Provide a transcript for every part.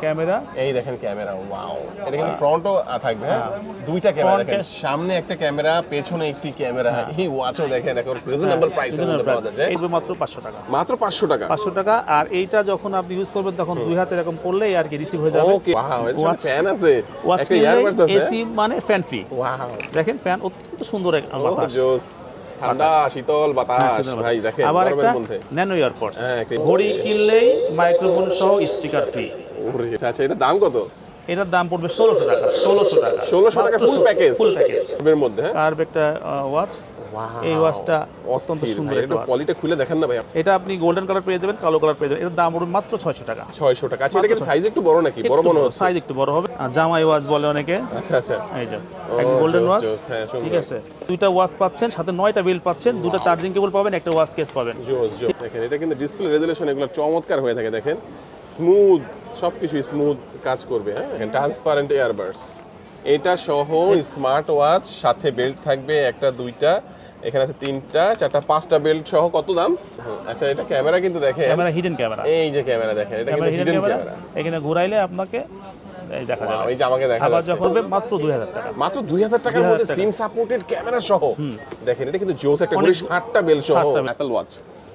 Camera? এই দেখেন camera wow. এটা কিন্তু ফ্রন্টও থাকবে হ্যাঁ? দুইটা ক্যামেরা দেখেন সামনে একটা ক্যামেরা পেছনে একটি ক্যামেরা। এই ওয়াচও দেখেন এখন রিজনেবল প্রাইসের মধ্যে পাওয়া যাচ্ছে। এই মাত্র পাঁচশো টাকা। মাত্র 500 টাকা? পাঁচশো টাকা আর এইটা যখন আপনি ইউজ করবেন তখন দুই হাতে এরকম করলেই আর কি রিসিভ হয়ে যাবে। ওকে ওয়াও Watch- ফ্যান আছে। একটা ইয়ারবাডস আছে। এসি মানে ফ্যান ফ্রি ওয়াও দেখেন ফ্যান অত্যন্ত সুন্দর এক ও বাতাস। জোস ঠান্ডা শীতল হ্যাঁ, বাতাস ভাই দেখেন আবার একটা ন্যানো ইয়ারপডস হ্যাঁ, ঘড়ি কিনলেই মাইক্রোফোন সহ স্পিকার ফ্রি ওরে আচ্ছা এটা দাম কত? এটার দাম পড়বে ষোলোশো টাকা ষোলোশো টাকা। ষোলোশো টাকা ফুল প্যাকেজ ফুল প্যাকেজ এর মধ্যে হ্যাঁ? আর একটা ওয়াচ এই ওয়াচটা অত্যন্ত সুন্দর একটা একটু কোয়ালিটি খুলে দেখেন না ভাই এটা আপনি গোল্ডেন কালার পেয়ে যাবেন কালো কালার পেয়ে যাবেন। এটার দাম পড়বে মাত্র ছয়শো টাকা। 600 টাকা। আচ্ছা এটা কিন্তু সাইজ একটু বড় নাকি? বড় মনে হচ্ছে। সাইজ একটু বড় হবে। আর জামাই ওয়াচ বলে অনেকে। আচ্ছা আচ্ছা। এই যে ও, গোল্ডেন ওয়াচ হ্যাঁ। ঠিক আছে। দুইটা ওয়াচ পাচ্ছেন সাথে নয়টা বেল্ট পাচ্ছেন দুটো চার্জিং কেবল পাবেন একটা ওয়াচ কেস পাবেন। জোস জোস। দেখেন এটা কিন্তু ডিসপ্লে রেজুলেশন এগুলো চমৎকার হয়ে থাকে দেখেন। স্মুথ সবকিছু স্মুথ কাজ করবে হ্যাঁ? ট্রান্সপারেন্ট ইয়ারবাডস এটা সহ স্মার্ট ওয়াচ সাথে বেল্ট থাকবে একটা দুইটা। এখানে আছে তিনটা চারটা পাঁচটা বেল্ট সহ কত দাম? আচ্ছা এটা ক্যামেরা কিন্তু দেখে। ক্যামেরা হিডেন ক্যামেরা এই যে ক্যামেরা দেখে এটা কিন্তু হিডেন ক্যামেরা এখানে ঘুরাইলে আপনাকে এই দেখা যাবে। এই যে আমাকে দেখা আবার যাচ্ছে। যখন হবে মাত্র দুই হাজার টাকা। মাত্র দুই হাজার টাকার মধ্যে সিম সাপোর্টেড ক্যামেরা সহ। দেখেন এটা কিন্তু জোস একটা ঘড়ি সাতটা বেল সহ Apple watch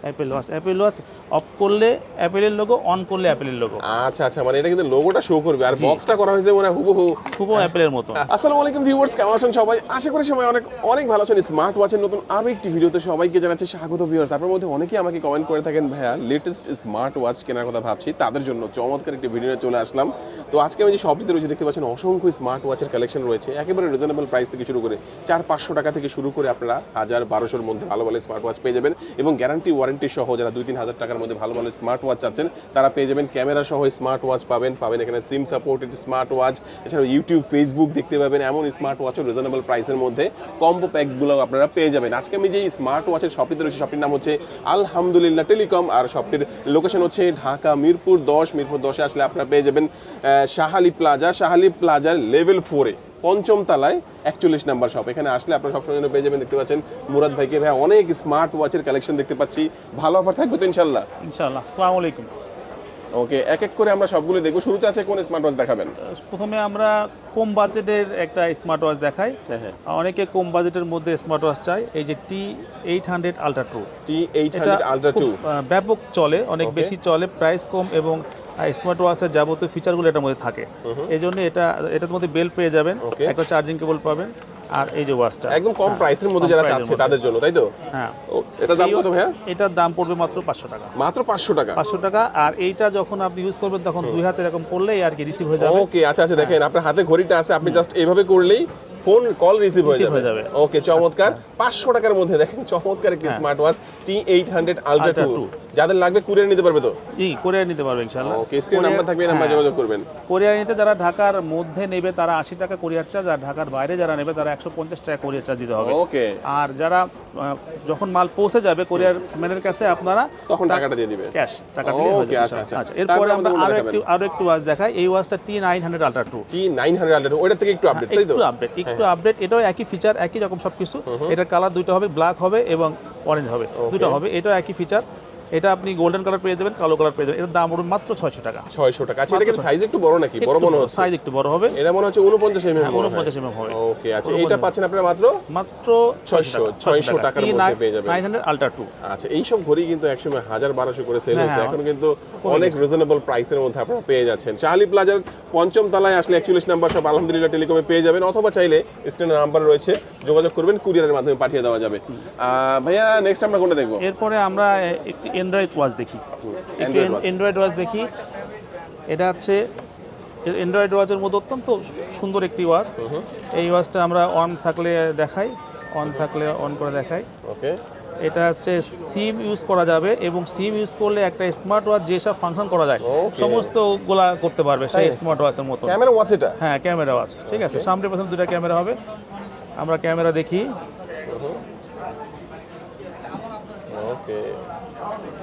Apple watch Apple watch off করলে অ্যাপেলের লোগো অন করলে অ্যাপেলের লোগো আচ্ছা আচ্ছা মানে এটা কিন্তু লোগোটা শো করবে। আর বক্সটা করা হয়েছে মানে হুবহু। খুব অ্যাপেলের মতো। আসসালামু আলাইকুম ভিউয়ার্স কেমন আছেন সবাই? আশা করি সবাই অনেক অনেক ভালো আছেন। স্মার্ট ওয়াচের নতুন আরও একটি ভিডিওতে সবাইকে জানাচ্ছি স্বাগত ভিউয়ার্স আপনার মধ্যে অনেকেই আমাকে কমেন্ট করে থাকেন ভাইয়া লেটেস্ট স্মার্ট ওয়াচ কেনার কথা ভাবছি। তাদের জন্য চমৎকার একটি ভিডিও চলে আসলাম। তো আজকে আমি যে শপটিতে রয়েছে দেখতে পাচ্ছেন অসংখ্য স্মার্ট ওয়াচের কালেকশন রয়েছে। একেবারে রিজনেবল প্রাইস থেকে শুরু করে চার পাঁচশো টাকা থেকে শুরু করে আপনারা হাজার বারোশোর মধ্যে ভালো ভালো স্মার্ট ওয়াচ পেয়ে যাবেন এবং গ্যারান্টি ওয়ারেন্টি সহ যারা দুই তিন হাজার টাকার মধ্যে ভালো ভালো স্মার্ট ওয়াচ আছেন তারা পেয়ে যাবেন ক্যামেরা সহ স্মার্ট ওয়াচ পাবেন পাবেন এখানে সিম সাপোর্টেড স্মার্ট ওয়াচ এছাড়াও ইউটিউব ফেসবুক দেখতে পাবেন, এমন স্মার্ট ওয়াচও রিজনেবল প্রাইসের মধ্যে কম্বো প্যাকগুলো আপনারা পেয়ে যাবেন। আজকে আমি যে স্মার্ট ওয়াচের শপটিতে রয়েছে শপটির নাম হচ্ছে আলহামদুলিল্লাহ টেলিকম, আর শপটির লোকেশন হচ্ছে ঢাকা, মিরপুর দশ, মিরপুর দশে আসলে আপনারা পেয়ে যাবেন শাহালি প্লাজা শাহালি প্লাজার লেভেল ফোরে পঞ্চম তলায় একচল্লিশ নাম্বার শপ এখানে আসলে আপনারা সবসময় জন্য পেয়ে যাবেন দেখতে পাচ্ছেন মুরাদ ভাইকে। ভাই অনেক স্মার্ট ওয়াচের কালেকশন দেখতে পাচ্ছি। ভালো অফার থাকবে তো ইনশাল্লাহ ইনশাআল্লাহ। আসসালামু আলাইকুম। ওকে এক এক করে আমরা সবগুলো দেখব। শুরুতে আছে কোন স্মার্ট ওয়াচ দেখাবেন? প্রথমে আমরা কম বাজেটের একটা স্মার্ট ওয়াচ দেখাই। হ্যাঁ হ্যাঁ। অনেকে কম বাজেটের মধ্যে স্মার্ট ওয়াচ চাই এই যে T eight hundred ultra two T eight hundred ultra two ব্যাপক চলে অনেক বেশি চলে প্রাইস কম এবং স্মার্ট ওয়াচের যাবতীয় ফিচারগুলো এটার মধ্যে থাকে। এই জন্য এটা এটার মধ্যে বেল পেয়ে যাবেন। একটা চার্জিং কেবল পাবেন। আর এই যে ওয়াচটা একদম কম হ্যাঁ, প্রাইসের মধ্যে যারা চাচ্ছে তাদের জন্য তাই তো? হ্যাঁ। এটা দাম কত ভাইয়া? এটার দাম পড়বে মাত্র পাঁচশো টাকা। মাত্র পাঁচশো টাকা? পাঁচশো টাকা। আর এইটা যখন আপনি ইউজ করবেন তখন দুই হাতে এরকম করলেই আর কি রিসিভ হয়ে যাবে। ওকে আচ্ছা আচ্ছা দেখেন আপনার হাতে ঘড়িটা আছে আপনি জাস্ট এইভাবে করলেই ফোন কল রিসিভ হয়ে যাবে। ওকে চমৎকার। পাঁচশো টাকার মধ্যে দেখেন চমৎকার একটি হ্যাঁ। Smart watch T eight hundred ultra two 2 যাদের লাগবে কুরিয়ার নিতে পারবে তো? জি করে নিতে পারবে ইনশাআল্লাহ। ওকে স্ক্রিন নাম্বার থাকবে নাম্বার হ্যাঁ। যোগাযোগ করবেন। কোরিয়ার নিতে যারা ঢাকার মধ্যে নেবে তারা আশি টাকা কোরিয়ার চার্জ আর ঢাকার বাইরে যারা নেবে তারা একশো পঞ্চাশ টাকা কোরিয়ার চার্জ দিতে হবে। ওকে। আর যারা যখন মাল পৌঁছে যাবে কোরিয়ার ম্যানের কাছে আপনারা তখন টাকাটা দিয়ে দিবে ক্যাশ টাকা হয়ে Okay, যাবে আচ্ছা, আচ্ছা। আচ্ছা। এরপরে আমরা আরও একটু আরও একটু ওয়াচ দেখাই। এই ওয়াচটা T nine hundred ultra two T nine hundred ultra ওইটা থেকে একটু আপডেট তাই তো? একটু আপডেট একটু আপডেট এটাও একই ফিচার একই রকম সবকিছু। এটা কালার দুটো হবে ব্ল্যাক হবে এবং অরেঞ্জ হবে। দুটো হবে এটাও একই ফিচার এটা আপনি গোল্ডেন কালার পেয়ে যাবেন কালো কালার পেয়ে যাবেন। এটার দাম পড়বে মাত্র ছয়শো টাকা। ছয়শো টাকা। আচ্ছা এটা কিন্তু সাইজ একটু বড় নাকি? বড় মনে হচ্ছে। সাইজ একটু বড় হবে। এটা মনে হচ্ছে উনপঞ্চাশ এম এম হ্যাঁ, 49 mm হবে। ওকে আচ্ছা এইটা পাচ্ছেন আপনারা মাত্র? মাত্র 600 600 টাকার মধ্যে পেয়ে যাবেন। নাইন হান্ড্রেড আলট্রা টু আচ্ছা এইসব ঘড়ি কিন্তু একসময় হাজার বারোশো করে সেল হ্যাঁ, হয়েছে। হ্যাঁ, এখন কিন্তু অনেক রিজনেবল প্রাইসের মধ্যে আপনারা পেয়ে যাচ্ছেন। শাহালি প্লাজার পঞ্চম তলায় আসলে একচল্লিশ নাম্বার সব আলহামদুলিল্লাহ টেলিকমে পেয়ে যাবেন। অথবা চাইলে স্ক্রিনের নাম্বার রয়েছে যোগাযোগ করবেন কুরিয়ারের মাধ্যমে পাঠিয়ে দেওয়া যাবে। ভাইয়া নেক্সট আমরা কোনটা দেখব? এরপরে আমরা একটি অ্যান্ড্রয়েড ওয়াচ দেখি। watch। অ্যান্ড্রয়েড ওয়াচ দেখি। এটা হচ্ছে অ্যান্ড্রয়েড ওয়াচের মধ্যে অত্যন্ত সুন্দর একটি ওয়াচ এই ওয়াচটা আমরা অন থাকলে দেখাই অন থাকলে অন করে দেখাই। ওকে। এটা হচ্ছে সিম ইউজ করা যাবে এবং সিম ইউজ করলে একটা স্মার্ট ওয়াচ যেসব ফাংশন করা যায়. সমস্তগুলা করতে পারবে সেই স্মার্ট ওয়াচের মতো ক্যামেরা ওয়াচ এটা? হ্যাঁ ক্যামেরা ওয়াচ ঠিক আছে সামনে পাশে দুটা ক্যামেরা হবে। আমরা ক্যামেরা দেখি।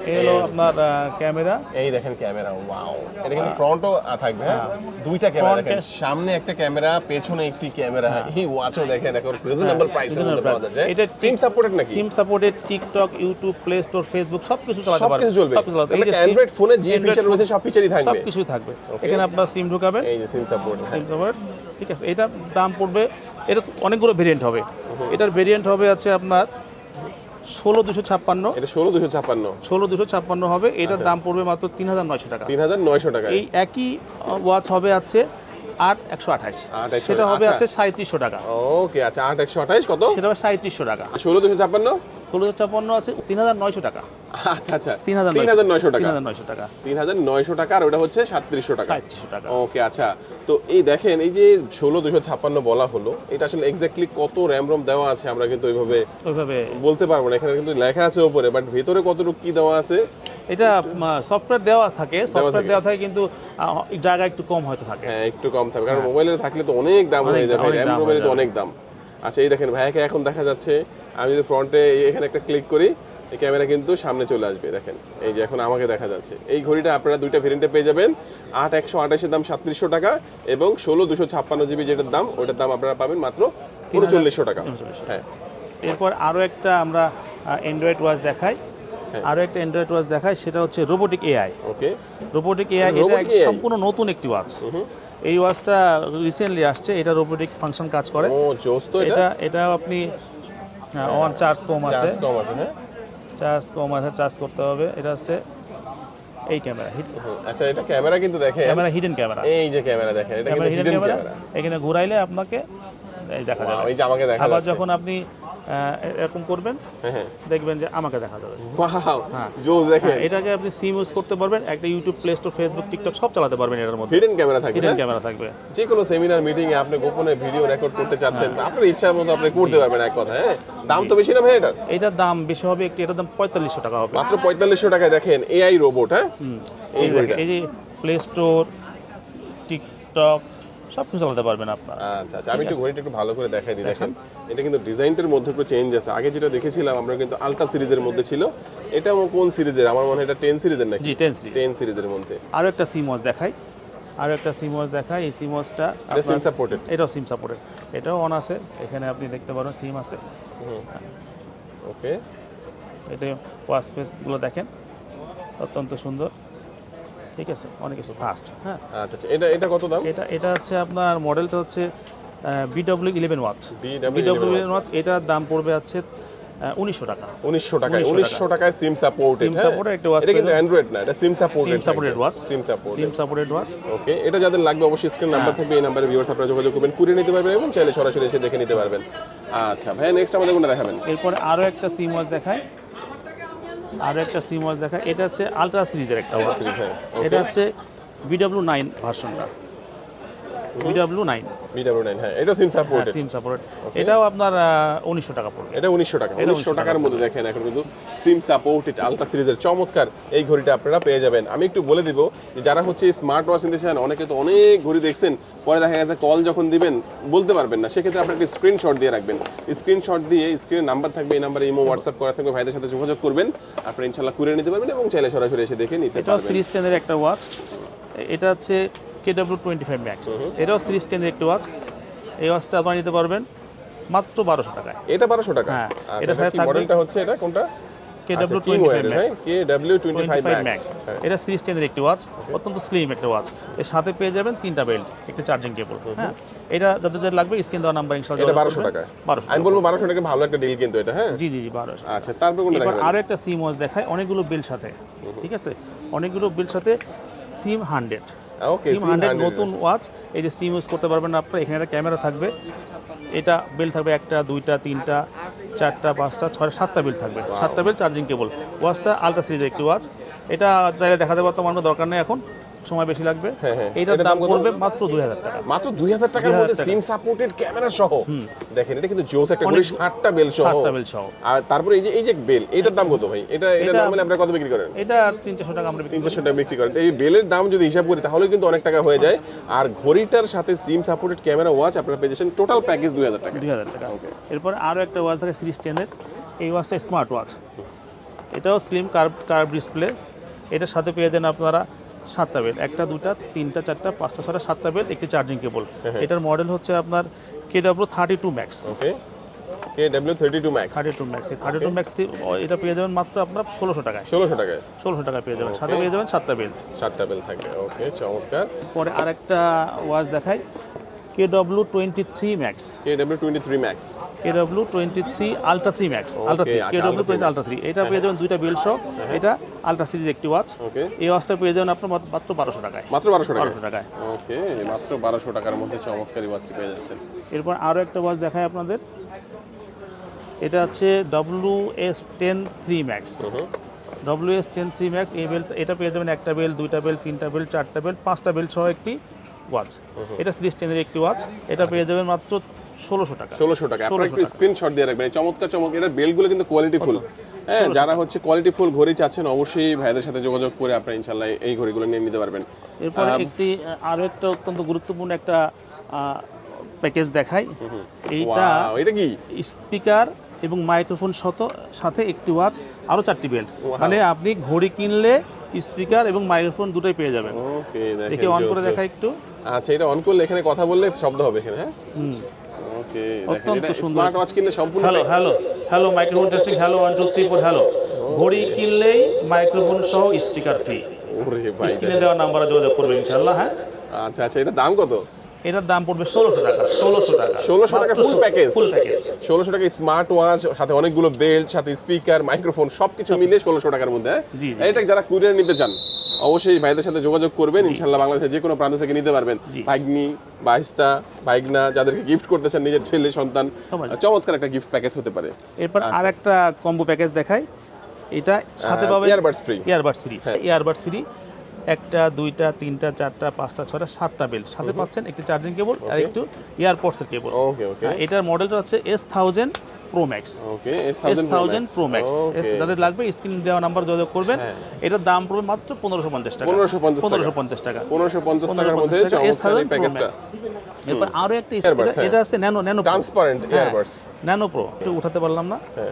এই হলো আপনার ক্যামেরা। এই দেখেন ক্যামেরা ওয়াও। এটা কিন্তু ফ্রন্টও থাকবে হ্যাঁ? দুইটা ক্যামেরা দেখেন। সামনে একটা ক্যামেরা পেছনে একটি ক্যামেরা। এই ওয়াচও দেখেন এখন রিজনেবল প্রাইসের মধ্যে পাওয়া যাচ্ছে। এটা সিম সাপোর্টেড নাকি? SIM supported TikTok YouTube Play Store Facebook সব কিছু চালাতে পারবে সবকিছু চলবে। সবকিছু এই অ্যান্ড্রয়েড ফোনে যে ফিচার রয়েছে সব ফিচারই থাকবে। কিছুই থাকবে। এখানে আপনার সিম ঢুকাবেন। এই যে সিম সাপোর্ট সিম সাপোর্ট ঠিক আছে এটার দাম পড়বে এটা অনেকগুলো ভেরিয়েন্ট হবে। এটার ভেরিয়েন্ট হবে আছে আপনার ষোলো দুশো ছাপ্পান্ন। এটা ষোলো দুশো ছাপ্পান্ন। ষোলো দুশো ছাপ্পান্ন হবে এটার আচ্ছা। দাম পড়বে মাত্র তিন হাজার নয়শো টাকা। তিন হাজার নয়শো টাকা। এই একই ওয়াচ হবে আছে আট একশো আঠাশ। সেটা হবে আচ্ছা। আছে সাঁত্রিশশো টাকা। ওকে আচ্ছা আট একশো আঠাশ কত? সেটা হবে সাঁত্রিশশো টাকা। ষোলো দুশো ছাপ্পান্ন? ছাপ্পান্ন আছে তিন হাজার নয়শো টাকা। আচ্ছা আচ্ছা। তিন হাজার তিন হাজার নয়শো তিন টাকা হাজার নয়শো টাকা। তিন হাজার নয়শো টাকা আর ওটা হচ্ছে সাতত্রিশশো টাকা। টাকা। ওকে আচ্ছা। তো এই দেখেন এই যে ষোলো দুশো ছাপ্পান্ন বলা হলো এটা আসলে এক্স্যাক্টলি কত র্যাম রোম দেওয়া আছে আমরা কিন্তু ওইভাবে ওইভাবে বলতে পারব না। এখানে কিন্তু লেখা আছে উপরে বাট ভেতরে কতটুকু কি দেওয়া আছে? এটা সফটওয়্যার দেওয়া থাকে সফটওয়্যার দেওয়া থাকে কিন্তু জায়গা একটু কম হয়তো থাকে। হ্যাঁ একটু কম থাকবে কারণ মোবাইলে থাকলে তো অনেক দাম হয়ে যাবে র্যাম রোমের তো অনেক দাম। আচ্ছা এই দেখেন ভাইয়াকে এখন দেখা যাচ্ছে। আমি যদি ফ্রন্টে এখানে একটা ক্লিক করি এই ক্যামেরা কিন্তু সামনে চলে আসবে দেখেন। এই যে এখন আমাকে দেখা যাচ্ছে। এই ঘড়িটা আপনারা দুইটা ভেরিয়েন্টে পেয়ে যাবেন। আট একশো আঠাশের দাম সাতত্রিশশো টাকা এবং ষোলো দুশো ছাপ্পান্ন জিবি যেটার দাম ওটার দাম আপনারা পাবেন মাত্র উনচল্লিশশো টাকা। হ্যাঁ। এরপর আরও একটা আমরা অ্যান্ড্রয়েড ওয়াচ দেখাই। হ্যাঁ। আরও একটা অ্যান্ড্রয়েড ওয়াচ দেখাই সেটা হচ্ছে robotic AI okay. Robotic AI এটা সম্পূর্ণ নতুন একটি ওয়াচ এই ওয়াচটা রিসেন্টলি আসছে এটা রোবোটিক ফাংশন কাজ করে। ও জোস তো এটা? এটা আপনি অন চার্জ কম আছে। চার্জ কম আছে হ্যাঁ? চার্জ কম আছে চার্জ করতে হবে। এটা হচ্ছে এই ক্যামেরা হুম, আচ্ছা এটা ক্যামেরা কিন্তু দেখেন। ক্যামেরা হিডেন ক্যামেরা এই যে ক্যামেরা দেখে এটা কিন্তু হিডেন ক্যামেরা এখানে ঘুরাইলে আপনাকে এই দেখা যাবে। এই যে আমাকে দেখা আবার যখন আপনি এরকম করবেন হ্যাঁ হ্যাঁ। দেখবেন যে আমাকে দেখা যাবে। হ্যাঁ। দেখেন। এটাকে আপনি সিম ইউজ করতে পারবেন একটা YouTube Play Store Facebook TikTok সব চালাতে পারবেন এটার মধ্যে। হিডেন ক্যামেরা থাকবে হিডেন? ক্যামেরা থাকবে। যে কোনো সেমিনার মিটিং এ আপনি গোপনে ভিডিও রেকর্ড করতে চাচ্ছেন আপনার ইচ্ছা মতো আপনি করতে পারবেন এক কথা হ্যাঁ? দাম তো বেশি না ভাই এটার? এটার দাম বেশি হবে একটু এটার দাম পঁয়তাল্লিশশো টাকা হবে। মাত্র পঁয়তাল্লিশশো টাকায় দেখেন এআই রোবট হ্যাঁ? এই যে প্লে স্টোর টিকটক সব কিছু চালাতে পারবেন আপনারা। আচ্ছা আচ্ছা আমি একটু ঘড়িটা একটু ভালো করে দেখাই দিই দেখেন। এটা কিন্তু ডিজাইনটার মধ্যে একটু চেঞ্জ আছে। আগে যেটা দেখেছিলাম আমরা কিন্তু আলট্রা সিরিজের মধ্যে ছিল। এটাও কোন সিরিজের আমার মনে হয় এটা টেন সিরিজের নাকি? জি টেন সিরিজ টেন সিরিজের মধ্যে। আরও একটা সিম ওয়াচ দেখাই। আরও একটা সিম ওয়াচ দেখাই। এই সিম ওয়াচটা সিম সাপোর্টেড এটাও সিম সাপোর্টেড এটাও অন আছে। এখানে আপনি দেখতে পারেন সিম আছে। ওকে এটা ওয়াচগুলো দেখেন। অত্যন্ত সুন্দর। ঠিক আছে অনেক কিছু ফাস্ট হ্যাঁ। আচ্ছা আচ্ছা এটা এটা কত দাম? এটা এটা হচ্ছে আপনার মডেলটা হচ্ছে BW eleven watch BW BW eleven watch এটার দাম পড়বে হচ্ছে উনিশশো টাকা। উনিশশো টাকায় উনিশশো টাকায় সিম সাপোর্টেড SIM supported একটা এটা কিন্তু অ্যান্ড্রয়েড না এটা SIM supported SIM supported watch SIM supported SIM supported watch okay এটা যাদের লাগবে অবশ্যই স্ক্রিন নাম্বার থাকবে এই নাম্বারে ভিউয়ার্স আপনারা যোগাযোগ করবেন কুড়িয়ে নিতে পারবেন এবং চাইলে সরাসরি এসে দেখে নিতে পারবেন। আচ্ছা ভাই নেক্সট আমাদের কোনটা দেখাবেন? এরপরে আরও একটা সিম ওয়াচ দেখায় আরও একটা সিম ওয়াচ দেখা এটা হচ্ছে আলট্রা সিরিজের একটা ওয়াচ সিরিজ। এটা হচ্ছে বিডব্লিউ নাইন ভার্সনটা B W nine B W nine হ্যাঁ এটা সিম সাপোর্টেড সিম সাপোর্ট এটাও আপনার উনিশশো টাকা পড়বে। এটা উনিশশো টাকা উনিশশো টাকার মধ্যে দেখেন এখন কিন্তু সিম সাপোর্টেড আলট্রা সিরিজের চমৎকার এই ঘড়িটা আপনারা পেয়ে যাবেন। আমি একটু বলে দিব যে যারা হচ্ছে স্মার্ট ওয়াচ নিতে চান অনেকে তো অনেক ঘড়ি দেখছেন পরে দেখা গেছে কল যখন দিবেন বলতে পারবেন না। সেক্ষেত্রে আপনি একটা স্ক্রিনশট দিয়ে রাখবেন। স্ক্রিনশট দিয়ে স্ক্রিনের নাম্বার থাকবে এই নাম্বারে ইমো হোয়াটসঅ্যাপ করা থাকবে ভাইদের সাথে যোগাযোগ করবেন। আপনারা ইনশাল্লাহ কুড়িয়ে নিতে পারবেন এবং চাইলে সরাসরি এসে দেখে নিতে পারবেন। সিরিজ টেনের একটা ওয়াচ এটা হচ্ছে K W twenty five max. এটাও সিরিজ টেনের একটি ওয়াচ এই ওয়াচটা আপনারা নিতে পারবেন মাত্র বারোশো টাকায়। এটা বারোশো টাকা? হ্যাঁ, আচ্ছা এটা মডেলটা হচ্ছে এটা? কোনটা? কে আচ্ছা, ডাব্লিউ টোয়েন্টি ফাইভ হ্যাঁ max. K W twenty five max. Max. এটা সিরিজ টেনের একটি ওয়াচ অত্যন্ত স্লিম একটা ওয়াচ এর সাথে পেয়ে যাবেন তিনটা বেল্ট একটা চার্জিং কেবল হ্যাঁ এটা যাদের লাগবে স্ক্রিন দেওয়া নাম্বার ইনশাল্লাহ এটা বারোশো টাকা বারোশো আমি বলব বারোশো টাকা ভালো একটা ডিল কিন্তু এটা হ্যাঁ? জি জি জি বারোশো আচ্ছা তারপর কোনটা দেখাবেন? আরও একটা সিম ওয়াচ দেখায় অনেকগুলো বিল সাথে ঠিক আছে? অনেকগুলো বিল সাথে সিম হান্ড্রেড সিম হান্ড্রেড নতুন ওয়াচ এই যে সিম ইউজ করতে পারবেন আপনার এখানে একটা ক্যামেরা থাকবে এটা বেল থাকবে একটা দুইটা তিনটা চারটা পাঁচটা ছয়টা সাতটা বিল থাকবে সাতটা বেল চার্জিং কেবল ওয়াচটা আলট্রা সিরিজের একটি ওয়াচ এটা চাইলে দেখাতে পারতাম আমার দরকার নেই এখন। সময় বেশি লাগবে। হ্যাঁ, হ্যাঁ। এইটার এটার দাম? পড়বে মাত্র দুই হাজার টাকা। মাত্র দুই হাজার টাকার মধ্যে সিম সাপোর্টেড ক্যামেরা সহ। দেখেন এটা কিন্তু জোস একটা ঘড়ি অনেক- বেল সহ। সাতটা বেল সহ। আর তারপরে এই যে এই যে বেল এটার দাম কত ভাই? এটা এটা নরমালি আপনারা কত বিক্রি করেন? এটা তিন চারশো টাকা আমরা বিক্রি তিন চারশো টাকা বিক্রি করেন। এই বেলের দাম যদি হিসাব করি তাহলে কিন্তু অনেক টাকা হয়ে যায়। আর ঘড়িটার সাথে সিম সাপোর্টেড ক্যামেরা ওয়াচ আপনারা পেয়ে যাচ্ছেন টোটাল প্যাকেজ দুই হাজার টাকা। দুই হাজার টাকা। এরপর আরও একটা ওয়াচ থাকে সিরিজ টেনের এই ওয়াচটা স্মার্ট ওয়াচ এটাও স্লিম কার্ভ কার্ভ ডিসপ্লে এটার সাথে পেয়ে যান আপনারা সাতটা বেল একটা দুটা তিনটা চারটা পাঁচটা ছটা সাতটা বেল্ট একটি চার্জিং কেবল এটার মডেল হচ্ছে আপনার K W thirty two max okay K W thirty two max thirty two max thirty two max এটা পেয়ে যাবেন মাত্র আপনার ষোলোশো টাকায়। ষোলোশো টাকায়। ষোলোশো টাকা পেয়ে যাবেন। সাথে পেয়ে যাবেন সাতটা বেল্ট সাতটা বেল থাকবে ওকে চমৎকার। পরে আরেকটা ওয়াচ দেখাই। K W twenty three max. K W twenty three max. K W twenty three ultra three max. Ultra three আচ্ছা, K W Ultra twenty 3 ultra three. এটা পেয়ে যাবেন দুইটা বেল সহ। এটা আলট্রা সিরিজ একটি ওয়াচ। এই ওয়াচটা পেয়ে যাবেন আপনার মাত্র- বারোশো টাকায়। মাত্র বারোশো টাকা টাকায়। ওকে মাত্র বারোশো টাকার মধ্যে চমৎকার ওয়াচটি পেয়ে যাচ্ছেন। এরপর আরও একটা ওয়াচ দেখায় আপনাদের। এটা হচ্ছে W S ten three max. W S ten three max এই বেল এটা পেয়ে যাবেন একটা বেল দুইটা বেল তিনটা বেল চারটা বেল পাঁচটা বেল সহ একটি ওয়াচ এটা সিরিজ টেনের একটি ওয়াচ এটা পেয়ে যাবেন মাত্র ষোলোশো টাকা। ষোলোশো টাকা। আপনারা 1600 একটু স্ক্রিনশট দিয়ে রাখবেন। চমৎকার চমৎকার। এটার বেলগুলো কিন্তু কোয়ালিটিফুল হ্যাঁ যারা হচ্ছে কোয়ালিটিফুল ঘড়ি চাচ্ছেন অবশ্যই ভাইদের সাথে যোগাযোগ করে আপনারা ইনশাল্লাহ এই ঘড়িগুলো নিয়ে নিতে পারবেন। এরপর একটি আহ, আরও একটা অত্যন্ত গুরুত্বপূর্ণ একটা প্যাকেজ দেখাই। এইটা এটা কি? স্পিকার এবং মাইক্রোফোন শত সাথে একটি ওয়াচ আরও চারটি বেল্ট তাহলে আপনি ঘড়ি কিনলে স্পিকার এবং মাইক্রোফোন দুটোই পেয়ে যাবেন। ওকে দেখি অন করে দেখা একটু। আচ্ছা এটা অন করলে এখানে কথা বললে শব্দ হবে এখানে হ্যাঁ? হুম। ওকে অত্যন্ত সুন্দর। স্মার্ট ওয়াচ কিনলে সম্পূর্ণ hello hello hello microphone testing hello one two three four hello ঘড়ি কিনলেই মাইক্রোফোন সহ স্পিকার ফ্রি ওরে ভাই স্ক্রিনে দেওয়া নাম্বারে যোগাযোগ করবেন ইনশাআল্লাহ হ্যাঁ? আচ্ছা আচ্ছা এটা দাম কত? এটার দাম পড়বে ষোলোশো টাকা ষোলোশো টাকা 1600 টাকা? ফুল প্যাকেজ ষোলোশো টাকা স্মার্ট ওয়াচ সাথে অনেকগুলো বেল্ট সাথে স্পিকার মাইক্রোফোন সবকিছু মিলে ষোলোশো টাকার মধ্যে হ্যাঁ? জি। এটা যারা কুরিয়ার নিতে চান অবশ্যই ভাইদের সাথে যোগাযোগ করবেন ইনশাল্লাহ বাংলাদেশের যে কোনো প্রান্ত থেকে নিতে পারবেন। ভাগ্নি বাইস্তা ভাইগনা যাদেরকে গিফট করতে চান নিজের ছেলে সন্তান চমৎকার একটা গিফট প্যাকেজ হতে পারে এরপর আর একটা কম্বো প্যাকেজ দেখাই এটা সাথে পাবেন earbuds free। Earbuds free. Earbuds free একটা দুইটা তিনটা চারটা পাঁচটা ছয়টা সাতটা বেল। সাথে পাচ্ছেন একটি চার্জিং কেবল আর. একটু ইয়ারপডসের কেবল ওকে ওকে এটার মডেলটা হচ্ছে S thousand pro max okay S S thousand pro max যাদের লাগবে স্ক্রিন দেওয়া নাম্বার যোগাযোগ করবেন। হ্যাঁ। এটার দাম পড়বে মাত্র পনেরোশো পঞ্চাশ টাকা। 1550 টাকা। পনেরোশো পঞ্চাশ টাকা। পনেরোশো পঞ্চাশ টাকার মধ্যে 1550 টাকা, চমৎকার এই প্যাকেজটা এরপর আরও একটা Earbuds, এটা- হ্যাঁ। আছে nano nano transparent earbuds nano pro এটা উঠাতে পারলাম না। হ্যাঁ।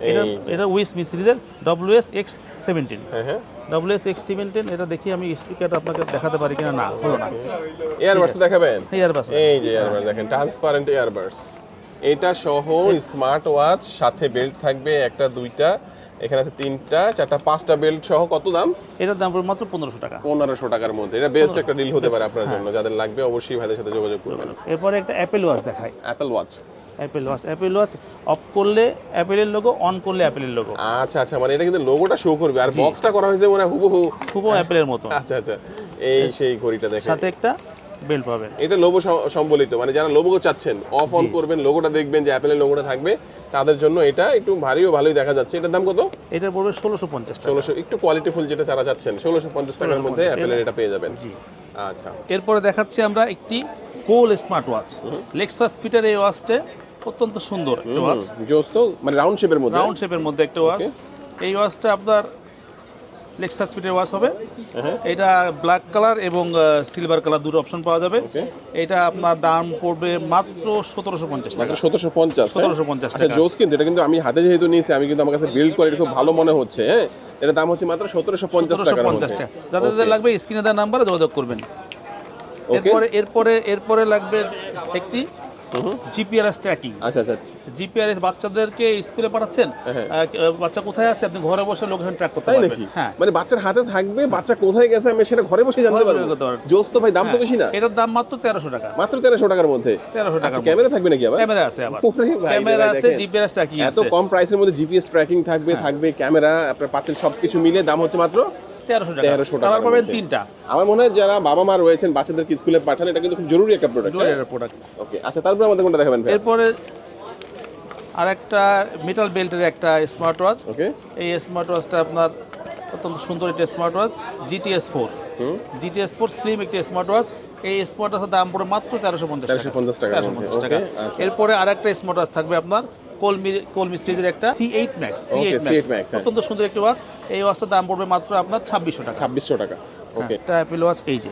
এটা এটা উইস মি সিরিজের ডব্লিউ এস এক্স সেভেন্টিন হ্যাঁ হ্যাঁ। ডব্লিউ এস এক্স সেভেন্টিন এটা দেখি আমি স্পিকারটা আপনাকে দেখাতে পারি কিনা? না হলো না। ইয়ারবাডস দেখাবেন? ইয়ারবাস এই যে এয়ারবার্স দেখেন ট্রান্সপারেন্ট এয়ারবাডস এটা সহ স্মার্ট ওয়াচ সাথে বেল্ট থাকবে একটা দুইটা। এখানে আছে তিনটা চারটা পাঁচটা বেল্ট সহ কত দাম? এটার দাম পড়বে মাত্র পনেরোশো টাকা। পনেরোশো টাকার মধ্যে। এটা বেস্ট একটা ডিল হতে পারে আপনার জন্য। যাদের লাগবে অবশ্যই ভাইদের সাথে যোগাযোগ করবেন। এরপরে একটা অ্যাপেল ওয়াচ দেখাই। Apple watch Apple watch Apple watch off করলে অ্যাপেলের লোগো অন করলে অ্যাপেলের লোগো আচ্ছা আচ্ছা মানে এটা কিন্তু লোগোটা শো করবে। আর বক্সটা করা হয়েছে মনে হয় হুবহু। খুবও অ্যাপেলের মতো। আচ্ছা আচ্ছা। এই সেই ঘড়িটা দেখেন। সাথে একটা বেল পাবেন। এটা লোগো সম্বলিত মানে যারা লোগো চাচ্ছেন অফ অন করবেন লোগোটা দেখবেন যে অ্যাপেলের লোগোটা থাকবে তাদের জন্য এটা একটু ভারীও ভালোই দেখা যাচ্ছে। এটার দাম কত? এটা পড়বে ষোলোশো পঞ্চাশ ষোলোশো একটু কোয়ালিটিফুল যেটা যারা চাচ্ছেন ষোলোশো পঞ্চাশ টাকার মধ্যে 1650 অ্যাপেলের এটা পেয়ে যাবেন। জি। আচ্ছা। এরপরে দেখাচ্ছি আমরা একটি কোল স্মার্ট ওয়াচ। লেক্সাস স্পিটার এই ওয়াচটা অত্যন্ত সুন্দর একটা ওয়াচ। জোস তো মানে রাউন্ড শেপের মধ্যে। রাউন্ড শেপের মধ্যে একটা ওয়াচ। এই ওয়াচটা আপনার লেক্সাস স্পিডের ওয়াশ হবে। হ্যাঁ। এটা ব্ল্যাক কালার এবং সিলভার কালার দুটো অপশন পাওয়া যাবে। এটা আপনার দাম পড়বে মাত্র সতেরোশো পঞ্চাশ টাকা। সতেরোশো পঞ্চাশ 1750 আচ্ছা টাকা। জোস কিন্তু এটা কিন্তু আমি হাতে যেহেতু নিয়েছি আমি কিন্তু আমার কাছে বিল্ড কোয়ালিটি খুব ভালো মনে হচ্ছে হ্যাঁ? এটা দাম হচ্ছে মাত্র সতেরোশো পঞ্চাশ সতেরোশো পঞ্চাশ টাকা। যাদের যাদের লাগবে স্ক্রিনে দেওয়ার নাম্বারে যোগাযোগ করবেন। এরপরে এরপরে এরপরে লাগবে একটি জিপিআরএস ট্র্যাকিং আচ্ছা আচ্ছা। জিপিআরএস বাচ্চাদেরকে স্কুলে পাঠাচ্ছেন। হ্যাঁ। বাচ্চা কোথায় আছে? আপনি ঘরে বসে লোকেশন ট্র্যাক করতে পারবেন। নাকি? হ্যাঁ। মানে বাচ্চার হাতে থাকবে বাচ্চা কোথায় গেছে আমি সেটা ঘরে বসে জানতে পারব জোস তো ভাই দাম তো বেশি না। এটার দাম মাত্র তেরোশো টাকা। মাত্র তেরোশো টাকার মধ্যে? তেরোশো টাকা আচ্ছা ক্যামেরা থাকবে নাকি আবার? ক্যামেরা আছে আবার। ক্যামেরা আছে জিপিআরএস ট্র্যাকিং এত আছে। হ্যাঁ। কম প্রাইসের মধ্যে জিপিএস ট্র্যাকিং থাকবে থাকবে ক্যামেরা আপনার পাচ্ছেন সবকিছু মিলে দাম হচ্ছে মাত্র তেরোশো টাকা। 1300 টাকার পাবেন তিনটা। আমার মনে হয় যারা বাবা মা রয়েছেন বাচ্চাদেরকে স্কুলে পাঠান এটা কিন্তু খুব জরুরি একটা প্রোডাক্ট প্রোডাক্ট ওকে আচ্ছা তারপরে আমাদের কোনটা দেখাবেন এরপরে আর একটা মেটাল বেল্টের একটা স্মার্ট ওয়াচ ওকে এই স্মার্ট ওয়াচটা আপনার অত্যন্ত সুন্দর একটা smart watch GTS four GTS four slim একটি স্মার্ট ওয়াচ এই স্মার্ট ওয়াচের দাম পড়ে মাত্র তেরোশো পঞ্চাশ টাকা। তেরোশো পঞ্চাশ টাকা। আচ্ছা। এরপরে আর একটা স্মার্ট ওয়াচ থাকবে আপনার কলমি কলমি সিরিজের একটা C eight max C eight max. অত্যন্ত সুন্দর একটি ওয়াচ এই ওয়াচটার দাম পড়বে মাত্র আপনার ছাব্বিশশো টাকা। ছাব্বিশশো টাকা ওকে একটা অ্যাপেল ওয়াচ এই যে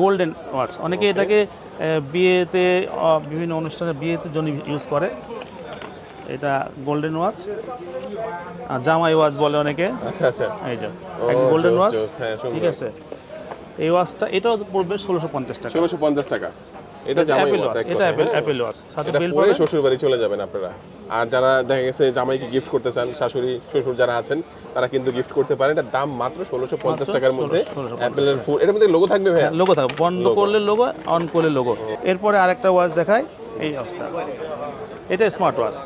গোল্ডেন ওয়াচ অনেকে এটাকে বিয়েতে বিভিন্ন অনুষ্ঠানে বিয়েতে জন্য ইউজ করে। এটা গোল্ডেন ওয়াচ জামাই ওয়াচ বলে অনেকে। আচ্ছা আচ্ছা। এই যে গোল্ডেন ওয়াচ হ্যাঁ, সুন্দর। ঠিক আছে। এই ওয়াচটা এটাও পড়বে ষোলোশো পঞ্চাশ টাকা। ষোলোশো পঞ্চাশ টাকা। এটা জামাই ওয়াচ এটা অ্যাপল অ্যাপেল হ্যাঁ? ওয়াচ সাথে বেল পরে শ্বশুর বাড়ি চলে যাবেন আপনারা। আর যারা দেখা গেছে জামাইকে গিফট করতে চান শাশুড়ি শ্বশুর যারা আছেন তারা কিন্তু গিফট করতে পারেন। এটা দাম মাত্র ষোলোশো পঞ্চাশ টাকার মধ্যে 1650 অ্যাপেলের ফুল এটার মধ্যে লোগো থাকবে ভাইয়া? লোগো থাকবে। বন্ধ করলে লোগো অন করলে লোগো এরপরে আরেকটা ওয়াচ দেখায় এই অবস্থা। এটা smart watch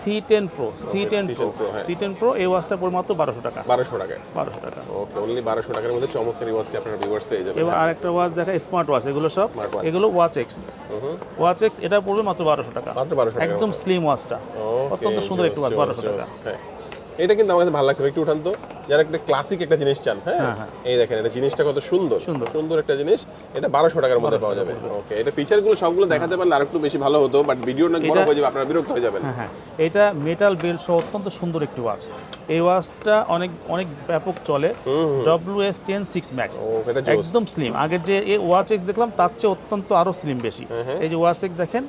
C ten pro C ten pro. C ten pro এই ওয়াচটা পড়ে মাত্র বারোশো টাকা। বারোশো টাকা। বারোশো টাকা। ওকে অনলি বারোশো টাকার মধ্যে চমৎকার ওয়াচটি আপনার রিভার্স পেয়ে যাবে এবার আরেকটা ওয়াচ দেখা স্মার্ট ওয়াচ এগুলো সব এগুলো ওয়াচ এক্স ওয়াচ এক্স এটা পড়বে মাত্র বারোশো টাকা। মাত্র বারোশো টাকা। একদম স্লিম ওয়াচটা অত্যন্ত সুন্দর একটু ওয়াচ বারোশো টাকা। হ্যাঁ। এটা কিন্তু আমার কাছে ভালো লাগছে। একটু উঠান তো। যারা একটা ক্লাসিক একটা জিনিস চান হ্যাঁ? হ্যাঁ, হ্যাঁ। এই দেখেন এটা জিনিসটা কত সুন্দর। সুন্দর। সুন্দর একটা জিনিস। এটা বারোশো টাকার মধ্যে পাওয়া যাবে। ওকে এটা ফিচারগুলো সবগুলো দেখাতে পারলে আর একটু বেশি ভালো হতো বাট ভিডিও না বড় হয়ে যাবে আপনারা বিরক্ত হয়ে যাবেন। হ্যাঁ হ্যাঁ। এটা মেটাল বেল্ট সহ অত্যন্ত সুন্দর একটি ওয়াচ এই ওয়াচটা অনেক অনেক ব্যাপক চলে। W S ten six max একদম স্লিম আগের যে এই ওয়াচ এক্স দেখলাম তার চেয়ে অত্যন্ত আরও স্লিম বেশি। এই যে ওয়াচ এক্স দেখেন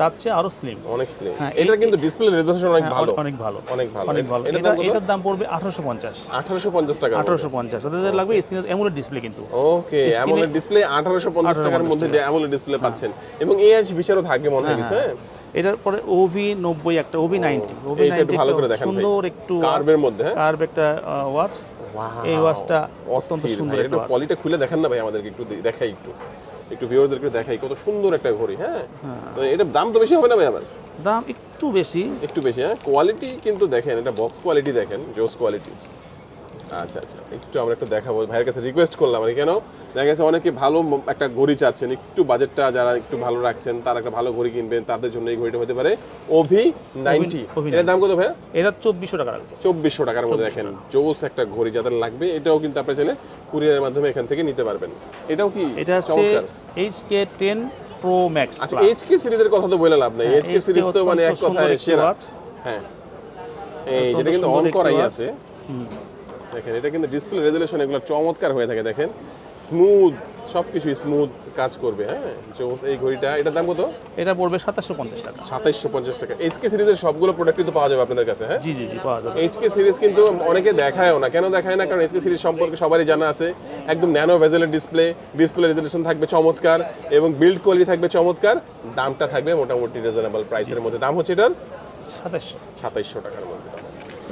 তার চেয়ে আরও স্লিম অনেক স্লিম হ্যাঁ, এটা কিন্তু ডিসপ্লে রেজলিউশন অনেক ভালো। অনেক ভালো। অনেক ভালো। অনেক ভালো। দাম কত? এটার দাম পড়বে আঠারোশো পঞ্চাশ। আঠারোশো পঞ্চাশ টাকা আঠারোশো পঞ্চাশ। ওদের লাগবে স্ক্রিনে এমুলেট ডিসপ্লে কিন্তু। ওকে অ্যামোলেড ডিসপ্লে আঠারোশো পঞ্চাশ টাকার মধ্যে অ্যামোলেড ডিসপ্লে পাচ্ছেন। এবং এআইএস ফিচারও থাকবে মনে হয় কিছু হ্যাঁ? এটার পরে ওভি নব্বই একটা ওভি নাইনটি। ওভি একটু ভালো করে দেখান ভাই। সুন্দর একটু কার্ভের মধ্যে হ্যাঁ? কার্ভ একটা ওয়াচ এই ওয়াচটা অত্যন্ত সুন্দর একটু। পলিটা খুলে দেখান না ভাই আমাদেরকে একটু দেখাই একটু। একটু ভিউয়ারদেরকে দেখাই কত সুন্দর একটা ঘড়ি হ্যাঁ? তো এটার দাম তো বেশি হবে না ভাই আবার? দাম একটু বেশি। একটু বেশি হ্যাঁ? কোয়ালিটি কিন্তু দেখেন এটা বক্স কোয়ালিটি দেখেন জোস কোয়ালিটি আচ্ছা আচ্ছা। একটু আমরা একটু দেখাবো। ভাইয়ের কাছে রিকোয়েস্ট করলাম আর কেন? দেখা গেছে অনেকে ভালো একটা ঘড়ি চাচ্ছেন। একটু বাজেটটা যারা একটু ভালো রাখছেন তারা একটা ভালো ঘড়ি কিনবেন তাদের জন্য এই ঘড়িটা হতে পারে ওভি নাইনটি। এটার দাম কত ভাইয়া? এটা চব্বিশশো টাকা চব্বিশশো টাকার মধ্যে দেখেন। জোস একটা ঘড়ি যাদের লাগবে এটাও কিন্তু আপনি চাইলে কুরিয়ারের মাধ্যমে এখান থেকে নিতে পারবেন। এটাও কি এটা হচ্ছে চমৎকার? H K ten pro max আচ্ছা এইচকে সিরিজের কথা তো বলে লাভ নাই। হ্যাঁ, এইচকে সিরিজ তো মানে এক কথায় সেরা। হ্যাঁ। এই যেটা কিন্তু অন করাই। আছে। দেখেন এটা কিন্তু ডিসপ্লে রেজলিউশন এগুলো চমৎকার হয়ে থাকে দেখেন। স্মুথ সবকিছু স্মুথ কাজ করবে হ্যাঁ? এই ঘড়িটা এটার দাম কত? এটা পড়বে সাতাশশো পঞ্চাশ টাকা। সাতাইশশো পঞ্চাশ টাকা। এইচকে সিরিজের সবগুলো প্রোডাক্ট কিন্তু পাওয়া যাবে আপনাদের কাছে হ্যাঁ? জি জি জি পাওয়া যাবে। এইচকে সিরিজ কিন্তু অনেকে দেখায়ও না। কেন দেখায় না? কারণ এইচকে সিরিজ সম্পর্কে সবারই জানা আছে। একদম ন্যানো ভেজেলের ডিসপ্লে ডিসপ্লে রেজলিউশন থাকবে চমৎকার এবং বিল্ড কোয়ালিটি থাকবে চমৎকার। দামটা থাকবে মোটামুটি রিজনেবল প্রাইসের মধ্যে। দাম হচ্ছে এটার? সাতাশশো। সাতাইশশো টাকার মধ্যে।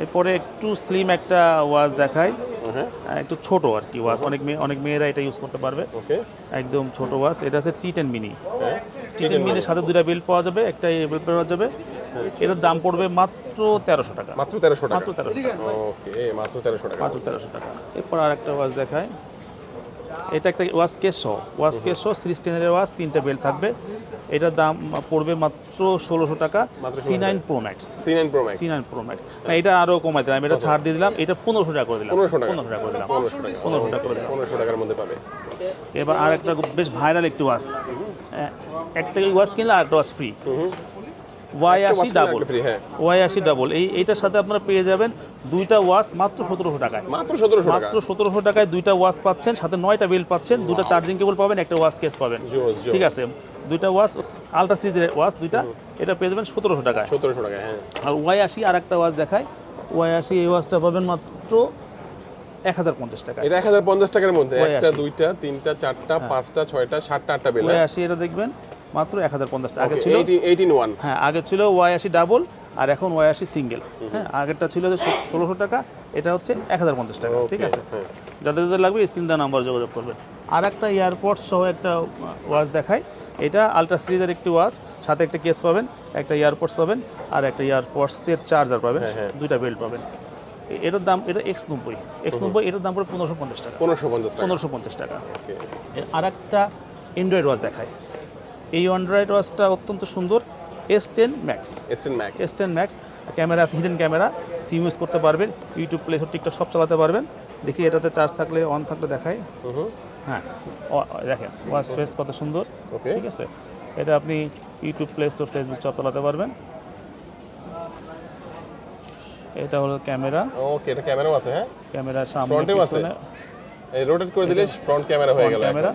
এরপরে একটু স্লিম একটা ওয়াচ দেখায় হ্যাঁ একটু ছোট আর কি ওয়াচ অনেক মেয়ে অনেক মেয়েরা এটা ইউজ করতে পারবে। ওকে একদম ছোট ওয়াচ এটা আছে T ten mini T ten মিনির সাথে দুটা বিল পাওয়া যাবে একটা বিল পাওয়া যাবে। এটার দাম পড়বে মাত্র তেরোশো টাকা। মাত্র তেরোশো টাকা। মাত্র তেরোশো টাকা। ওকে মাত্র তেরোশো টাকা। মাত্র তেরোশো টাকা। এরপর আর একটা ওয়াচ দেখায় এটা একটা ওয়াচ কেস সহ। ওয়াচ কেস সহ সিরিজ টেনের ওয়াচ তিনটা বেল্ট থাকবে। এটার দাম পড়বে মাত্র ষোলোশো টাকা C nine pro max C nine pro max C nine pro max না এটা আরও কমাই দিলাম এটা ছাড় দিয়ে দিলাম এটা পনেরোশো টাকা করে দিলাম। পনেরোশো টাকা। পনেরোশো টাকা করে দিলাম। পনেরোশো টাকা। পনেরোশো টাকা করে দিলাম। পনেরোশো টাকার মধ্যে পাবে। এবার আর একটা বেশ ভাইরাল একটি ওয়াচ একটা ওয়াচ কিনলে আর একটা ওয়াচ ফ্রি ওয়াই আশি ডাবল ফ্রি হ্যাঁ। ওয়াই আশি ডাবল এই এইটার সাথে আপনারা পেয়ে যাবেন দুইটা ওয়াচ মাত্র সতেরোশো টাকায়। মাত্র সতেরোশো মাত্র সতেরোশো টাকায় দুইটা ওয়াচ পাচ্ছেন সাথে নয়টা বিল পাচ্ছেন দুটা চার্জিং কেবল পাবেন একটা ওয়াচ কেস পাবেন। ঠিক আছে? দুইটা ওয়াচ আলট্রা সিরিজের ওয়াচ দুইটা এটা পেয়ে যাবেন সতেরোশো টাকায়। সতেরোশো টাকায় হ্যাঁ। আর ওয়াই আশি আর একটা ওয়াচ দেখায় ওয়াই আশি এই ওয়াচটা পাবেন মাত্র এক হাজার পঞ্চাশ টাকায়। এটা এক হাজার পঞ্চাশ টাকার মধ্যে একটা দুইটা তিনটা চারটা পাঁচটা ছয়টা সাতটা আটটা বেলা ওয়াই আশি এটা দেখবেন মাত্র এক হাজার পঞ্চাশ টাকা। আগে ছিল এইটিন ওয়ান হ্যাঁ আগে ছিল ওয়াই আশি ডাবল আর এখন ওয়াই আশি সিঙ্গেল। হ্যাঁ আগেরটা ছিল যে ষোলোশো টাকা এটা হচ্ছে এক হাজার পঞ্চাশ টাকা ঠিক আছে? যাদের যাদের লাগবে স্ক্রিন দেওয়া নাম্বার যোগাযোগ করবেন আর একটা এয়ারপোর্টস সহ একটা ওয়াচ দেখায় এটা আলট্রা সিরিজের একটি ওয়াচ সাথে একটা কেস পাবেন একটা এয়ারপোর্টস পাবেন আর একটা এয়ারপোর্টসের চার্জার পাবেন হ্যাঁ, হ্যাঁ। দুইটা বেল্ট পাবেন। এটার দাম এটা এক্স নব্বই। এক্স নব্বই এটার দাম পড়ে পনেরোশো পঞ্চাশ টাকা। পনেরোশো পঞ্চাশ পনেরোশো পঞ্চাশ টাকা। আর একটা অ্যান্ড্রয়েড ওয়াচ দেখায় এই অ্যান্ড্রয়েড ওয়াচটা অত্যন্ত সুন্দর। S ten max S N max S ten max camera আছে হিডেন ক্যামেরা সিম ইউজ করতে পারবেন ইউটিউব প্লে টিকটক সব চালাতে পারবেন। দেখি এটাতে চার্জ থাকলে অন থাকলে দেখায় হ্যাঁ দেখেন ওয়াচ ফেস কত সুন্দর। ওকে। ঠিক আছে? এটা আপনি ইউটিউব প্লে স্টোর ফেসবুক সব চালাতে পারবেন। এটা হলো ক্যামেরা। ওকে এটা ক্যামেরাও আছে হ্যাঁ? ক্যামেরা সামনে এও আছে? এই রোটেট করে দিলে ফ্রন্ট ক্যামেরা হয়ে গেল ক্যামেরা।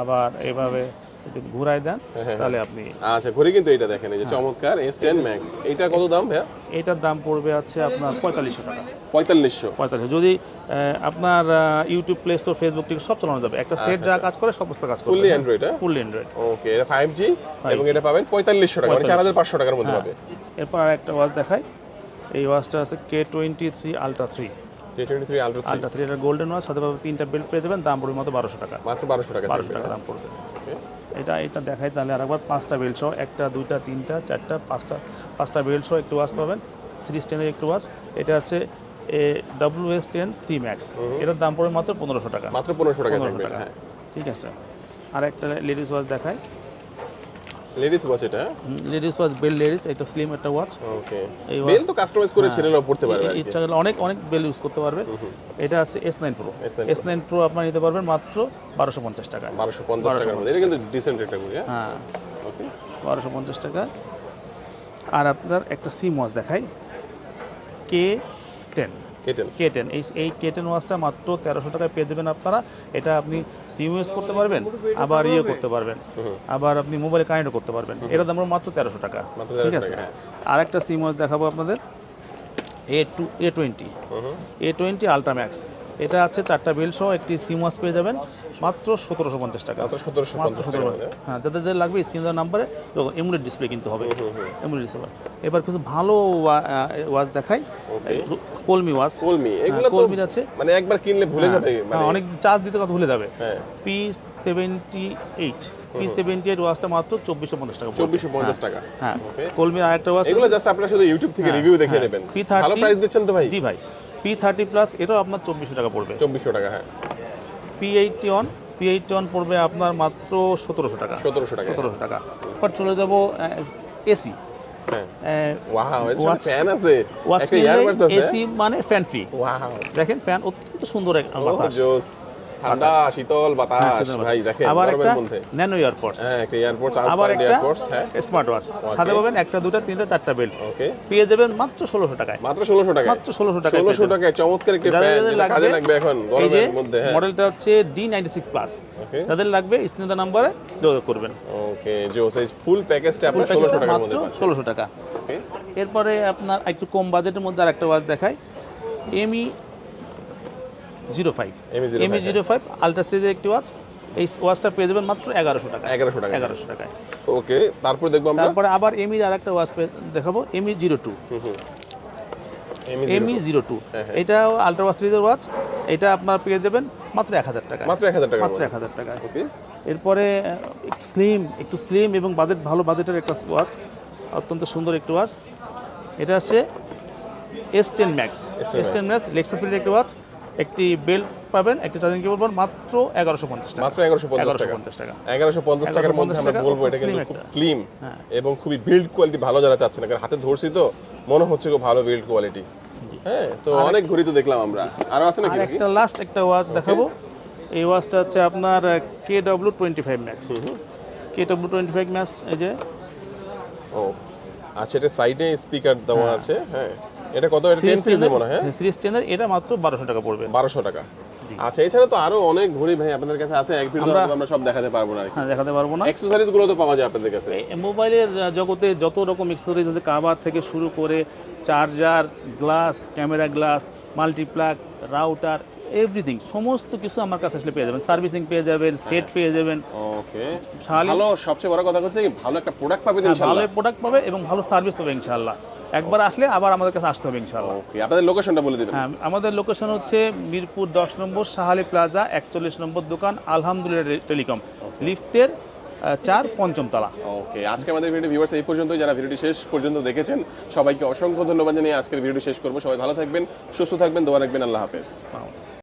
আবার এভাবে একটু ঘুরাই দেন হ্যাঁ, তাহলে আপনি আচ্ছা ঘড়ি কিন্তু এটা দেখেন এই যে চমৎকার এস টেন ম্যাক্স এটা কত দাম ভাইয়া? এটার দাম পড়বে আছে আপনার পঁয়তাল্লিশশো টাকা। পঁয়তাল্লিশশো। পঁয়তাল্লিশ যদি আপনার ইউটিউব প্লে স্টোর ফেসবুক থেকে সব চালানো যাবে। একটা সেট যা কাজ করে সমস্ত কাজ করবে। ফুললি অ্যান্ড্রয়েড হ্যাঁ? ফুল অ্যান্ড্রয়েড ওকে এটা ফাইভ জি এবং এটা পাবেন পঁয়তাল্লিশশো টাকা মানে চার হাজার পাঁচশো টাকার মধ্যে পাবে। এরপর একটা ওয়াচ দেখাই। এই ওয়াচটা আছে K twenty three ultra three ultra three এটা গোল্ডেন ওয়াচ সাথে পাবে তিনটা বেল্ট পেয়ে যাবেন দাম পড়বে মতো বারোশো টাকা। মাত্র বারোশো টাকা বারোশো টাকা দাম পড়বে। এটা এটা দেখাই তাহলে আরেকবার পাঁচটা বেল্ট সহ একটা দুইটা তিনটা চারটা পাঁচটা পাঁচটা বেল্ট সহ একটু ওয়াচ পাবেন। সিরিজ টেনের একটু ওয়াচ এটা আছে A W S ten three max এটার দাম পড়বে মাত্র পনেরোশো টাকা। মাত্র পনেরোশো টাকা পনেরোশো টাকা। হ্যাঁ। ঠিক আছে। আর একটা লেডিস ওয়াচ দেখাই। লেডিস ওয়াচ এটা? লেডিস ওয়াচ বেল লেডিস এটা স্লিম একটা ওয়াচ ওকে এই বেল তো কাস্টমাইজ করে ছেলেরাও পড়তে পারবে ইচ্ছা করলে অনেক অনেক বেল ইউজ করতে পারবে। এটা আছে S nine pro S9 S nine pro আপনার নিতে পারবেন মাত্র বারোশো পঞ্চাশ টাকায় বারোশো পঞ্চাশ টাকার মধ্যে। এটা কিন্তু ডিসেন্ট একটা ঘড়ি হ্যাঁ? হ্যাঁ। ওকে বারোশো পঞ্চাশ টাকা। আর আপনার একটা সিম ওয়াচ দেখাই। কে টেন কেটেন কে টেন এই এই কে টেন ওয়াচটা মাত্র তেরোশো টাকায় পেয়ে দেবেন আপনারা। এটা আপনি সিম ইউজ করতে পারবেন আবার ইয়ে করতে পারবেন। আবার আপনি মোবাইলে কানেক্ট করতে পারবেন। এটার দাম মাত্র তেরোশো টাকা। ঠিক আছে? হ্যাঁ। আর একটা সিম ওয়াচ দেখাবো আপনাদের। A two A twenty A twenty ultra max এটা আছে চারটা বেল সহ একটি সিম ওয়াচ পেয়ে যাবেন মাত্র সতেরোশো পঞ্চাশ টাকা। সতেরোশো পঞ্চাশ টাকার মধ্যে হ্যাঁ। যাদের যাদের লাগবে স্ক্রিন দেওয়ার নাম্বারে এমুলেট ডিসপ্লে কিনতে হবে। এমুলেট ডিসপ্লে এবার। কিছু ভালো ওয়াচ দেখাই। কলমি ওয়াচ। কলমি এগুলো কলমির আছে। মানে একবার কিনলে ভুলে যাবে মানে হ্যাঁ, অনেক চার্জ দিতে কথা ভুলে যাবে। হ্যাঁ। P seventy eight P seventy eight ওয়াচটা মাত্র চব্বিশশো পঞ্চাশ টাকা। চব্বিশশো পঞ্চাশ টাকা। হ্যাঁ. কলমির আরেকটা ওয়াচ এগুলো জাস্ট আপনারা শুধু ইউটিউব থেকে রিভিউ দেখে হ্যাঁ। নেবেন। P30 ভালো প্রাইস দিচ্ছেন তো ভাই? জি ভাই। পি থার্টি প্লাস এটাও আপনার চব্বিশশো টাকা পড়বে। চব্বিশশো টাকা হ্যাঁ। P eighty one P eighty one পড়বে আপনার মাত্র সতেরোশো টাকা। সতেরোশো টাকা। সতেরোশো টাকা। এরপর চলে যাব এসি। হ্যাঁ। এসি মানে ফ্যান ফ্রি দেখেন ফ্যান অত্যন্ত সুন্দর জোস ঠান্ডা শীতল বাতাস হ্যাঁ, ভাই। দেখেন আবার একটা ন্যানো ইয়ারপডস হ্যাঁ একটা এয়ারপোর্ট আবার একটা এয়ারপোর্টস হ্যাঁ। স্মার্ট ওয়াচ সাথে পাবেন একটা দুটা তিনটা চারটা বেল্ট ওকে পেয়ে যাবেন মাত্র ষোলোশো টাকায়। মাত্র ষোলোশো টাকা মাত্র ষোলোশো টাকায় ষোলোশো টাকায় চমৎকার একটা ফ্যান কাজে লাগবে, এখন গরমের মধ্যে হ্যাঁ। মডেলটা হচ্ছে D ninety six plus okay যাদের লাগবে স্ক্রিনের নাম্বারে যোগাযোগ করবেন। ওকে জোস এই ফুল প্যাকেজটা আপনার ষোলোশো টাকার মধ্যে পাচ্ছেন। ষোলোশো টাকা। ওকে এরপরে আপনার একটু কম বাজেটের মধ্যে আর একটা ওয়াচ দেখাই। M E zero five. M E zero M E five ultra সিরিজের একটি ওয়াচ। এই ওয়াচটা পেয়ে যাবেন মাত্র এগারোশো টাকা এগারোশো টাকা এগারোশো টাকায়। ওকে তারপর দেখব আমরা। তারপরে আবার এমির আর একটা ওয়াচ দেখাবো M E zero two. M E zero two. হ্যাঁ, হ্যাঁ। এটা আলট্রা ওয়াচ সিরিজের ওয়াচ। এটা আপনার পেয়ে যাবেন মাত্র এক হাজার টাকা মাত্র এক হাজার টাকা মাত্র এক হাজার ওকে। এরপরে একটু স্লিম একটু স্লিম এবং বাজেট ভালো বাজেটের একটা ওয়াচ। অত্যন্ত সুন্দর একটি ওয়াচ। এটা আছে S ten max S10 S ten max Lexus একটি ওয়াচ। একটি বেল্ট পাবেন একটি চার্জিং কেবল পাবেন মাত্র এগারোশো পঞ্চাশ টাকা। মাত্র এগারোশো পঞ্চাশ টাকা। এগারোশো পঞ্চাশ টাকার মধ্যে আমরা বলব এটা কিন্তু খুব স্লিম হ্যাঁ। এবং খুবই বিল্ড কোয়ালিটি ভালো যারা চাচ্ছেন কারণ হাতে ধরছি তো মনে হচ্ছে খুব ভালো বিল্ড কোয়ালিটি হ্যাঁ তো অনেক ঘড়ি তো দেখলাম আমরা। আরও আছে নাকি নাকি? একটা লাস্ট একটা ওয়াচ দেখাবো। এই ওয়াচটা হচ্ছে আপনার K W twenty five max K W twenty five max এই যে। ও আচ্ছা এটা সাইডে স্পিকার দেওয়া আছে হ্যাঁ। এটা কত? এটা টেন সিরিজের মনে হয় হ্যাঁ? সিরিজ টেনের এটা মাত্র বারোশো টাকা পড়বে। বারোশো টাকা। আচ্ছা এছাড়া তো আরও অনেক ঘড়ি ভাই আপনাদের কাছে আছে এক ভিডিও আমরা- সব দেখাতে পারব না হ্যাঁ দেখাতে পারব না। অ্যাক্সেসরিজগুলো তো পাওয়া যায় আপনাদের কাছে। মোবাইলের জগতে যত রকম এক্সেসরিজ আছে কাভার থেকে শুরু করে charger glass camera glass multiplug router everything সমস্ত কিছু আমার কাছে আসলে পেয়ে যাবেন। সার্ভিসিং পেয়ে যাবেন সেট পেয়ে যাবেন। ওকে ভালো সবচেয়ে বড় কথা হচ্ছে ভালো একটা প্রোডাক্ট পাবেন হ্যাঁ, ভালো প্রোডাক্ট পাবে এবং ভালো সার্ভিস পাবে ইনশাআল্লাহ। একবার আসলে আবার আমাদের কাছে আসতে হবে ইনশাআল্লাহ। ওকে আপনাদের লোকেশনটা বলে দিবেন। হ্যাঁ আমাদের লোকেশন হচ্ছে মিরপুর দশ নম্বর সাহালি প্লাজা একচল্লিশ নম্বর দোকান আলহামদুলিল্লাহ টেলিকম। লিফটের চার পঞ্চম তলা। ওকে আজকে আমাদের ভিডিও ভিউয়ার্স এই পর্যন্তই। যারা ভিডিওটি শেষ পর্যন্ত দেখেছেন সবাইকে অসংখ্য ধন্যবাদ জানিয়ে আজকের ভিডিওটি শেষ করব। সবাই ভালো থাকবেন সুস্থ থাকবেন দোয়া রাখবেন আল্লাহ হাফেজ।